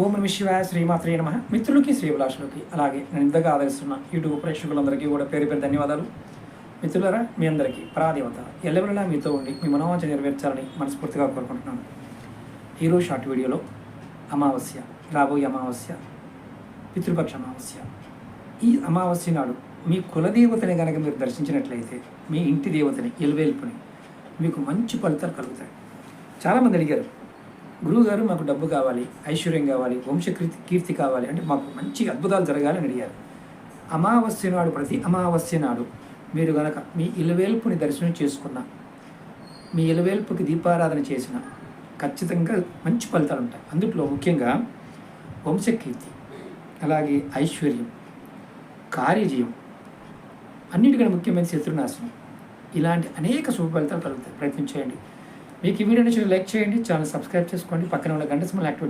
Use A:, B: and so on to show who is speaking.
A: ఓం నమ శివాయ శ్రీమాత్రే నమ. మిత్రులకి శ్రీభిలాషులకి అలాగే నేను ఇంతగా ఆదరిస్తున్న యూట్యూబ్ ప్రేక్షకులందరికీ కూడా పేరు పేరు ధన్యవాదాలు. మిత్రులరా మీ అందరికీ పరాదేవత ఎల్లవెల్లలా మీతో ఉండి మీ మనోవాంఛ నెరవేర్చాలని మనస్ఫూర్తిగా కోరుకుంటున్నాను. ఈరోజు షార్ట్ వీడియోలో అమావాస్య రాబోయే అమావాస్య పితృపక్ష అమావాస్య. ఈ అమావాస్య నాడు మీ కులదేవతని కనుక మీరు దర్శించినట్లయితే మీ ఇంటి దేవతని ఎలువేల్పుని మీకు మంచి ఫలితాలు కలుగుతాయి. చాలామంది అడిగారు గురువుగారు మాకు డబ్బు కావాలి ఐశ్వర్యం కావాలి వంశకీర్తి కీర్తి కావాలి అంటే మాకు మంచి అద్భుతాలు జరగాలని అడిగారు. అమావాస్య నాడు ప్రతి అమావాస్య నాడు మీరు గనక మీ ఇలవేల్పుని దర్శనం చేసుకున్న మీ ఇలవేల్పుకి దీపారాధన చేసిన ఖచ్చితంగా మంచి ఫలితాలు ఉంటాయి. అందుట్లో ముఖ్యంగా వంశకీర్తి అలాగే ఐశ్వర్యం కార్యజీవం అన్నిటికంటే ముఖ్యమైన శత్రునాశనం. ఇలాంటి అనేక శుభ ఫలితాలు కలుగుతాయి. ప్రయత్నం చేయండి. మీకు ఈ వీడియో నచ్చిన లైక్ చేయండి ఛానల్ సబ్స్క్రైబ్ చేసుకోండి పక్కన ఉన్న గంట సింబల్ యాక్టివేట్